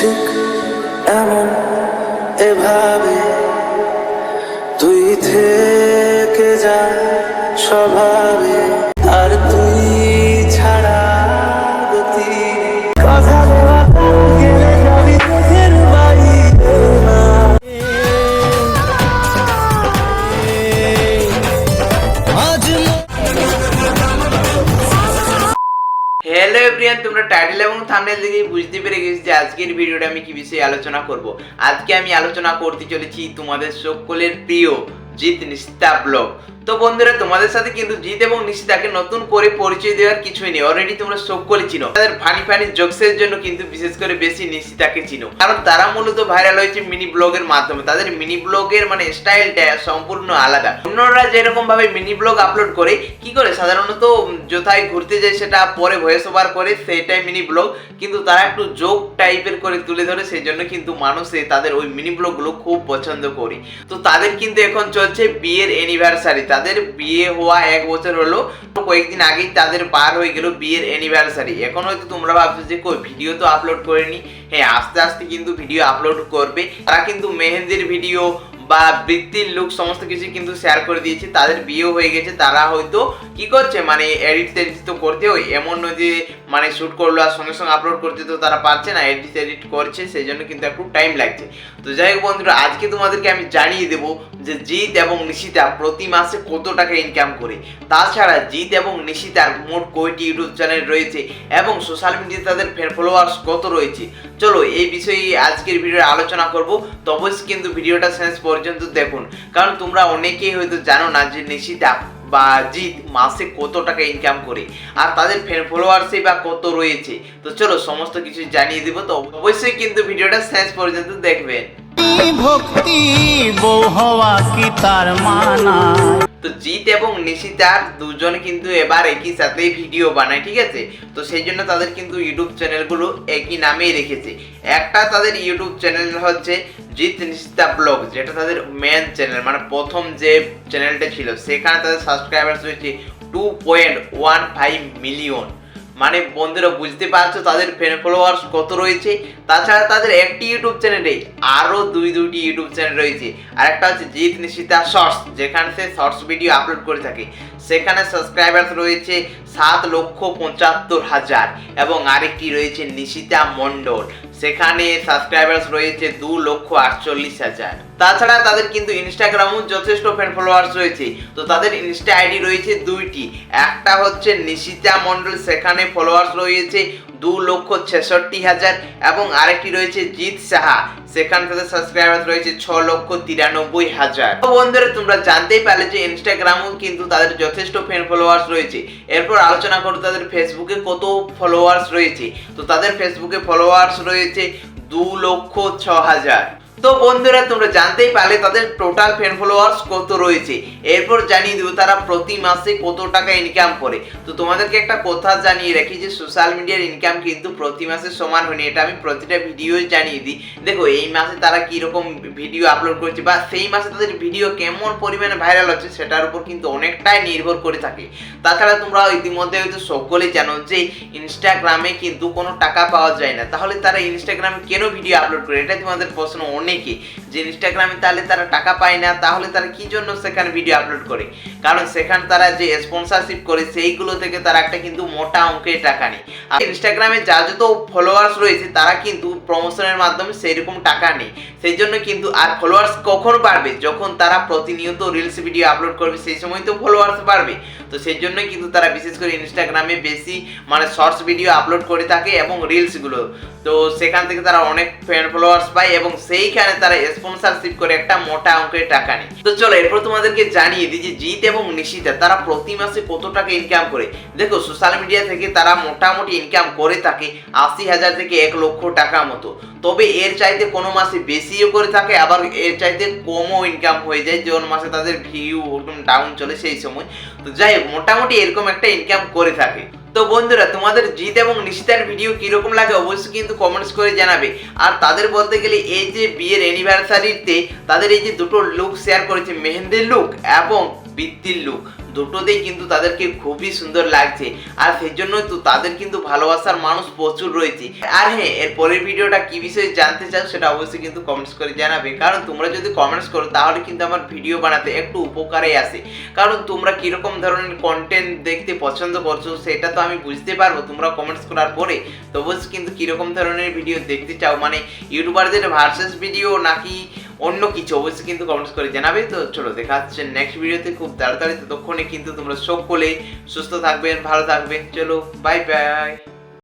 ঠিক এমন এভাবে। তুই থেকে যা স্বভাবে এভরিয়ান তোমরা টাইটেল এবং থামনেল দেখে বুঝতে পেরে গেছি যে আজকের ভিডিওটা আমি কি বিষয়ে আলোচনা করব। আজকে আমি আলোচনা করতে চলেছি তোমাদের সকলের প্রিয় জিৎ নিস্তা ব্লগ তো বন্ধুরা, তোমাদের সাথে কিন্তু জিৎ এবং নিশিতাকে নতুন করে পরিচয় দেওয়ার কিছুই নেই। অলরেডি তোমরা সকলে চিনো। তাদের ফানি ফানি জোকসের জন্য কিন্তু বিশেষ করে বেশি নিশিতাকে চিনো। কারণ তারা মূলত ভাইরাল হয়েছে মিনি ব্লগের মাধ্যমে। তাদের মিনি ব্লগের মানে স্টাইলটা সম্পূর্ণ আলাদা। অন্যরা যেরকম ভাবে মিনি ব্লগ আপলোড করে, কি করে? সাধারণত যথায় ঘুরতে যায় সেটা পরে ভয়েস ওভার করে সেটাই মিনি ব্লগ কিন্তু তারা একটু জোক টাইপের করে তুলে ধরে সেই জন্য কিন্তু মানুষে তাদের ওই মিনি ব্লগগুলো খুব পছন্দ করে। তো তাদের কিন্তু এখন চলছে বিয়ের অ্যানিভার্সারি তাদের বিয়ে হওয়া এক বছর হলো, কয়েকদিন আগেই তাদের পার হয়ে গেল বিয়ের অ্যানিভার্সারি এখন হয়তো তোমরা ভাবছ যে, কই ভিডিও তো আপলোড করেনি। হ্যাঁ আস্তে আস্তে কিন্তু ভিডিও আপলোড করবে। তারা কিন্তু মেহেন্দির ভিডিও বা বৃত্তির লুক সমস্ত কিছু কিন্তু শেয়ার করে দিয়েছে। তাদের বিয়ে হয়ে গেছে। তারা হয়তো কি করছে? মানে এডিট তো করতে হয় এমন নয় যে মানে শ্যুট করল আর সঙ্গে সঙ্গে আপলোড করতে তো তারা পারছে না এডিট এডিট করছে, সেই জন্য কিন্তু একটু টাইম লাগছে। তো যাই হোক বন্ধুরা, আজকে তোমাদেরকে আমি জানিয়ে দেবো যে জিৎ এবং নিশিতা প্রতি মাসে কত টাকা ইনকাম করে। তাছাড়া জিৎ এবং নিশিতার মোট কয়টি ইউটিউব চ্যানেল রয়েছে এবং সোশ্যাল মিডিয়াতে তাদের ফলোয়ার্স কত রয়েছে? চলো এই বিষয়ে আজকের ভিডিওতে আলোচনা করব। তবে কিন্তু ভিডিওটা শেষ পর্যন্ত দেখুন। কারণ তোমরা অনেকেই হয়তো জানো না যে নিশিতা বা জিৎ মাসে কত টাকা ইনকাম করে? আর তাদের ফ্যান ফলোয়ার্সে বা কত রয়েছে? তো চলো সমস্ত কিছু জানিয়ে দিব, তো অবশ্যই কিন্তু ভিডিওটা শেষ পর্যন্ত দেখবেন। ভক্তি বউ কি তার মানা তো জিৎ এবং নিশিতার দুজন কিন্তু এবার একই সাথে ভিডিও বানায়, ঠিক আছে? তো সেই জন্য তাদের কিন্তু ইউটিউব চ্যানেলগুলো একই নামেই রেখেছে। একটা তাদের ইউটিউব চ্যানেল হচ্ছে জিৎ নিশিতা ব্লগ, যেটা তাদের মেন চ্যানেল মানে প্রথম যে চ্যানেলটা ছিল, সেখানে তাদের সাবস্ক্রাইবার্স হয়েছে two point one five million মানে বন্ধুরা বুঝতে পারছ তাদের ফ্যান ফলোয়ার্স কত রয়েছে? তাছাড়া তাদের একটি ইউটিউব চ্যানেলে আরও দুই দুইটি ইউটিউব চ্যানেল রয়েছে। আর একটা হচ্ছে জিৎ নিশিতা শর্টস, যেখানে সে শর্টস ভিডিও আপলোড করে থাকে। সেখানে সাবস্ক্রাইবার্স রয়েছে সাত লক্ষ পঁচাত্তর হাজার এবং আরেকটি রয়েছে নিশিতা মণ্ডল। সেখানে সাবস্ক্রাইবার্স রয়েছে দু লক্ষ আটচল্লিশ হাজার। তাছাড়া তাদের কিন্তু ইনস্টাগ্রামও যথেষ্ট ফ্যান ফলোয়ার্স রয়েছে। তো তাদের ইনস্টা আইডি রয়েছে দুইটি। একটা হচ্ছে নিশিতা মণ্ডল, সেখানে ফলোয়ার্স রয়েছে দু লক্ষ ছেষট্টি হাজার এবং আরেকটি রয়েছে জিৎ সাহা, সেখানে তাদের সাবস্ক্রাইবার রয়েছে ছ লক্ষ তিরানব্বই হাজার। বন্ধুরা, তোমরা জানতেই পারলে যে ইনস্টাগ্রামও কিন্তু তাদের যথেষ্ট ফ্যান ফলোয়ার্স রয়েছে। এরপর আলোচনা করো তাদের ফেসবুকে কত ফলোয়ার্স রয়েছে। তো তাদের ফেসবুকে ফলোয়ার্স রয়েছে দু লক্ষ ছ হাজার। তো বন্ধুরা, তোমরা জানতেই পারলে তাদের টোটাল ফ্যান ফলোয়ার্স কত রয়েছে। এরপর জানিয়ে দেবো তারা প্রতি মাসে কত টাকা ইনকাম করে। তো তোমাদেরকে একটা কথা জানিয়ে রাখি যে সোশ্যাল মিডিয়ার ইনকাম কিন্তু প্রতি মাসে সমান হয়নি। এটা আমি প্রতিটা ভিডিওই জানিয়ে দিই। দেখো, এই মাসে তারা কীরকম ভিডিও আপলোড করছে বা সেই মাসে তাদের ভিডিও কেমন পরিমাণে ভাইরাল হচ্ছে সেটার উপর কিন্তু অনেকটাই নির্ভর করে থাকে। তাছাড়া তোমরা ইতিমধ্যে হয়তো সকলেই জানো যে ইনস্টাগ্রামে কিন্তু কোনো টাকা পাওয়া যায় না। তাহলে তারা ইনস্টাগ্রামে কেন ভিডিও আপলোড করে? এটা তোমাদের প্রশ্ন। অনেকে যে ইনস্টাগ্রামে তাহলে তারা টাকা পায় না, তাহলে তারা কি জন্য সেখানে ভিডিও আপলোড করে? কারণ সেখানে তারা যে স্পন্সরশিপ করে, সেইগুলো থেকে তারা একটা কিন্তু মোটা অঙ্কের টাকা নেয় আর ইনস্টাগ্রামে যা যত ফলোয়ার্স রয়েছে, তারা কিন্তু প্রমোশনের মাধ্যমে সেরকম টাকা নেই। সেই জন্য কিন্তু আর ফলোয়ার্স কখন বাড়বে? যখন তারা প্রতিনিয়ত রিলস ভিডিও আপলোড করবে, সেই সময় তো ফলোয়ার্স বাড়বে। তো সেই জন্যই কিন্তু তারা বিশেষ করে ইনস্টাগ্রামে বেশি মানে শর্টস ভিডিও আপলোড করে থাকে এবং রিলসগুলো তো সেখান থেকে তারা অনেক ফ্যান ফলোয়ার্স পায় এবং সেইখানে তারা স্পন্সরশিপ করে একটা মোটা অঙ্কের টাকা নেয়। তো চলো, এরপর তোমাদেরকে জানিয়ে দিই যে জিৎ এবং নিশিতা, তারা প্রতি মাসে কত টাকা ইনকাম করে? দেখো সোশ্যাল মিডিয়া থেকে তারা মোটামুটি ইনকাম করে থাকে আশি হাজার থেকে এক লক্ষ টাকা মতো। তবে এর চাইতে কোনো মাসে বেশিও করে থাকে, আবার এর চাইতে কমও ইনকাম হয়ে যায়, যেমন মাসে তাদের ভিউ একদম ডাউন চলে সেই সময়। তো যাই হোক, মোটামুটি এরকম একটা ইনকাম করে থাকে। তো বন্ধুরা, তোমাদের জিৎ এবং নিশিতার ভিডিও কীরকম লাগে অবশ্যই কিন্তু কমেন্টস করে জানাবে। আর তাদের বলতে গেলে এই যে বিয়ের অ্যানিভার্সারিতে তাদের এই যে দুটো লুক শেয়ার করেছে, মেহেন্দির লুক এবং বৃত্তির লুক দুটোতেই কিন্তু তাদেরকে খুবই সুন্দর লাগছে। আর সেই জন্যই তো তাদের কিন্তু ভালোবাসার মানুষ প্রচুর রয়েছে। আর হ্যাঁ এর পরের ভিডিওটা কি বিষয়ে জানতে চাও সেটা অবশ্যই কিন্তু কমেন্টস করে জানাবে। কারণ তোমরা যদি কমেন্টস করো, তাহলে কিন্তু আমার ভিডিও বানাতে একটু উপকারে আসে। কারণ তোমরা কীরকম ধরনের কন্টেন্ট দেখতে পছন্দ করছ সেটা তো আমি বুঝতে পারব তোমরা কমেন্টস করার পরে। তো অবশ্যই কিন্তু কীরকম ধরনের ভিডিও দেখতে চাও? মানে ইউটিউবারদের ভার্সেস ভিডিও নাকি অন্য কিছু, অবশ্যই কিন্তু কমেন্টস করে জানাবে। তো চলো, দেখা হচ্ছে নেক্সট ভিডিওতে খুব তাড়াতাড়ি। ততক্ষণে কিন্তু তোমরা সকলে সুস্থ থাকবেন, ভালো থাকবেন। চলো বাই বাই